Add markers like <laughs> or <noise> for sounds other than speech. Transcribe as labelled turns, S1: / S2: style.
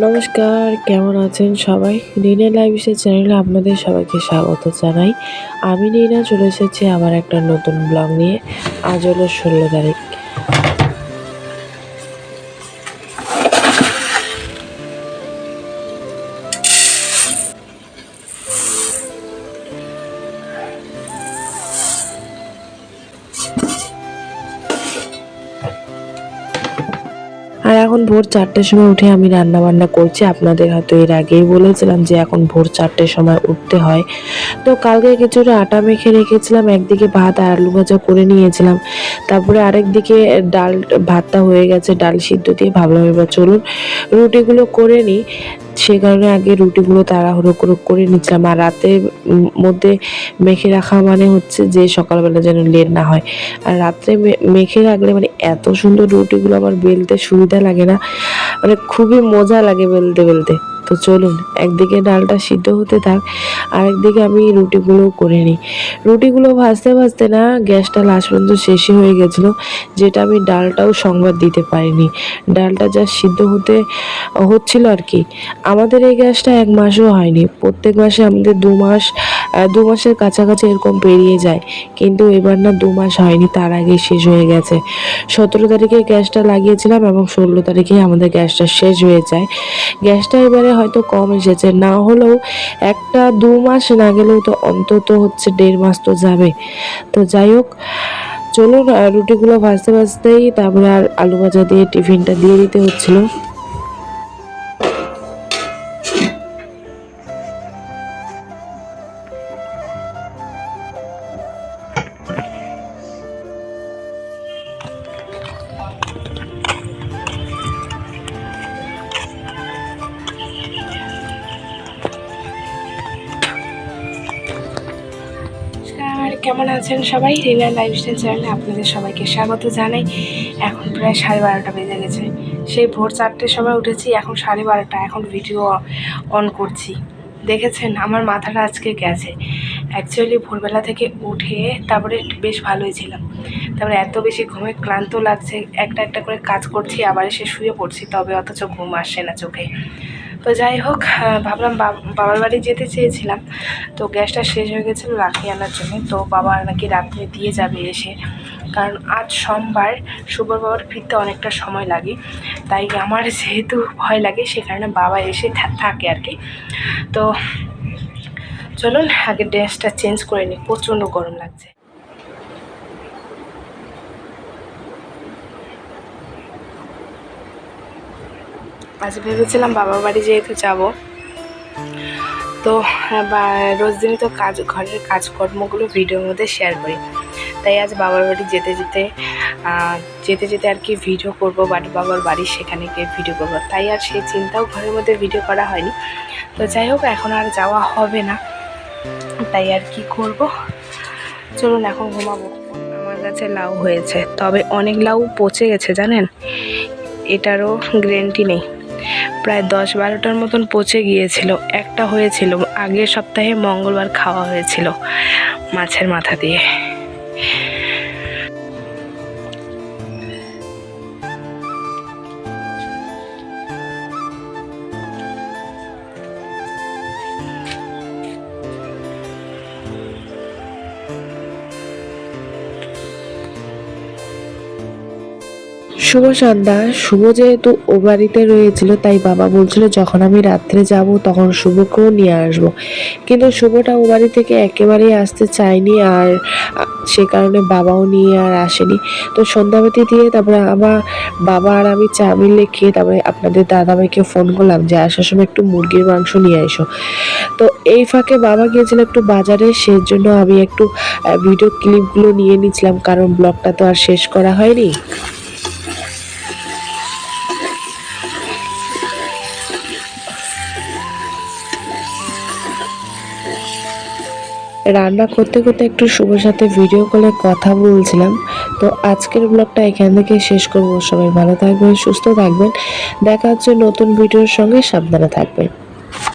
S1: নমস্কার, কেমন আছেন সবাই? রিনা লাইভসের চ্যানেলে আপনাদের সবাইকে স্বাগত জানাই। আমি রিনা চলে এসেছি আবার একটা নতুন ব্লগ নিয়ে। আজ হলো ষোলো তারিখ। আর এখন ভোর চারটের সময় উঠে আমি রান্না বান্না করছি। আপনাদের হয়তো এর আগেই বলেছিলাম যে এখন ভোর চারটের সময় উঠতে হয়। তো কালকে কিছুটা আটা মেখে রেখেছিলাম, একদিকে ভাত আর আলু ভাজা করে নিয়েছিলাম। তারপরে আরেক দিকে ডাল, ভাতটা হয়ে গেছে, ডাল সিদ্ধ দিয়ে ভাবলাম এবার চলুন রুটিগুলো করে নিই। সে কারণে আগে রুটিগুলো তাড়াহুড়ো করে করে নিচ্ছিলাম। আর রাতের মধ্যে মেখে রাখা মানে হচ্ছে যে সকালবেলা যেন লেট না হয়। আর রাত্রে মেখে রাখলে মানে এত সুন্দর রুটিগুলো আমার বেলতে সুবিধা লাগে না। মানে খুবই মজা লাগে বেলতে বেলতে। তো চলুন, একদিকে ডালটা সিদ্ধ হতে থাক আর একদিকে আমি রুটিগুলো করে নিই। রুটিগুলো ভাজতে ভাজতে না গ্যাসটা লাস্ট পর্যন্ত শেষই হয়ে গেছিল, যেটা আমি ডালটাও সংবাদ দিতে পারিনি। ডালটা যা সিদ্ধ হতে, হচ্ছিল আর কি। আমাদের এই গ্যাসটা এক মাসও হয়নি। প্রত্যেক মাসে আমাদের দু মাস দু মাসের কাছাকাছি এরকম পেরিয়ে যায়। কিন্তু এবার না দু মাস হয়নি, তার আগে শেষ হয়ে গেছে। সতেরো তারিখে গ্যাসটা লাগিয়েছিলাম এবং ষোলো তারিখে আমাদের গ্যাসটা শেষ হয়ে যায়। গ্যাসটা এবারে হয়তো কম এসেছে, না হলেও একটা দু মাস না গেলেও তো অন্তত হচ্ছে দেড় মাস তো যাবে। তো যাই হোক, চলুন রুটিগুলো ভাজতে ভাজতেই তারপরে আর আলু ভাজা দিয়ে টিফিনটা দিয়ে দিতে হচ্ছিল।
S2: কেমন আছেন সবাই? রিনা লাইফস্টাইল চ্যানেলে আপনাদের সবাইকে স্বাগত জানাই। এখন প্রায় সাড়ে বারোটা বেজে গেছে। সেই ভোর চারটের সময় উঠেছি, এখন সাড়ে বারোটা। এখন ভিডিও অন করছি। দেখেছেন, আমার মাথাটা আজকে গেছে। অ্যাকচুয়ালি ভোরবেলা থেকে উঠে তারপরে বেশ ভালোই ছিলাম। তারপরে এত বেশি ঘুমে ক্লান্ত লাগছে, একটা একটা করে কাজ করছি, আবার এসে শুয়ে পড়ছি, তবে অথচ ঘুম আসে না চোখে। তো যাই হোক ভাবলাম বাবার বাড়ি যেতে চেয়েছিলাম। তো গ্যাসটা শেষ হয়ে গেছিল রাখি আনার জন্য। তো বাবা নাকি রাত্রে দিয়ে যাবে এসে। কারণ আজ সোমবার শুভ বাবার ফিরতে অনেকটা সময় লাগে। তাই আমার <laughs> যেহেতু ভয় লাগে, সে কারণে বাবা এসে থাকে আর কি। তো চলুন, আগে ড্রেসটা চেঞ্জ করে নিই। প্রচণ্ড গরম লাগছে। আজ ভেবেছিলাম বাবার বাড়ি যেহেতু যাব। তো হ্যাঁ, রোজ দিনই তো কাজ ঘরের কাজকর্মগুলো ভিডিওর মধ্যে শেয়ার করি। তাই আজ বাবার বাড়ি যেতে যেতে যেতে যেতে আর কি ভিডিও করব বাট বাবার বাড়ি সেখানে গিয়ে ভিডিও করব। তাই আর সেই চিন্তাও ঘরের মধ্যে ভিডিও করা হয়নি। তো যাই হোক এখন আর যাওয়া হবে না। তাই আর কি করব? চলুন এখন ঘুমাবো। আমার কাছে লাউ হয়েছে তবে অনেক লাউ পচে গেছে জানেন? এটারও গ্যারেন্টি নেই। প্রায় দশ বারোটার মতন পচে গিয়েছিল। একটা হয়েছিল, আগের সপ্তাহে মঙ্গলবার খাওয়া হয়েছিল মাছের মাথা দিয়ে।
S1: শুভ সন্ধ্যা। শুভ যেহেতু ও বাড়িতে রয়েছিল, তাই বাবা বলছিল, যখন আমি রাত্রে যাব, তখন শুভকেও নিয়ে আসব। কিন্তু শুভটা ও বাড়ি থেকে একেবারেই আসতে চায়নি আর সে কারণে বাবাও নিয়ে আর আসেনি। তো সন্ধ্যাবাতি দিয়ে তারপরে আমার বাবা আর আমি চা মিলে খেয়ে তারপরে আপনাদের দাদাভাইকে ফোন করলাম যে, আসার সময় একটু মুরগির মাংস নিয়ে এসো। তো এই ফাঁকে বাবা গিয়েছিল একটু বাজারে সেই জন্য আমি একটু ভিডিও ক্লিপগুলো নিয়ে নিয়েছিলাম, কারণ ব্লগটা তো আর শেষ করা হয়নি। রান্না করতে করতে একটু শুভর সাথে ভিডিও কলে কথা বলছিলাম। তো আজকের ব্লগটা এখান থেকে শেষ করব। সবাই ভালো থাকবেন, সুস্থ থাকবেন। দেখা হচ্ছে নতুন ভিডিওর সঙ্গে। সাবধানে থাকবেন।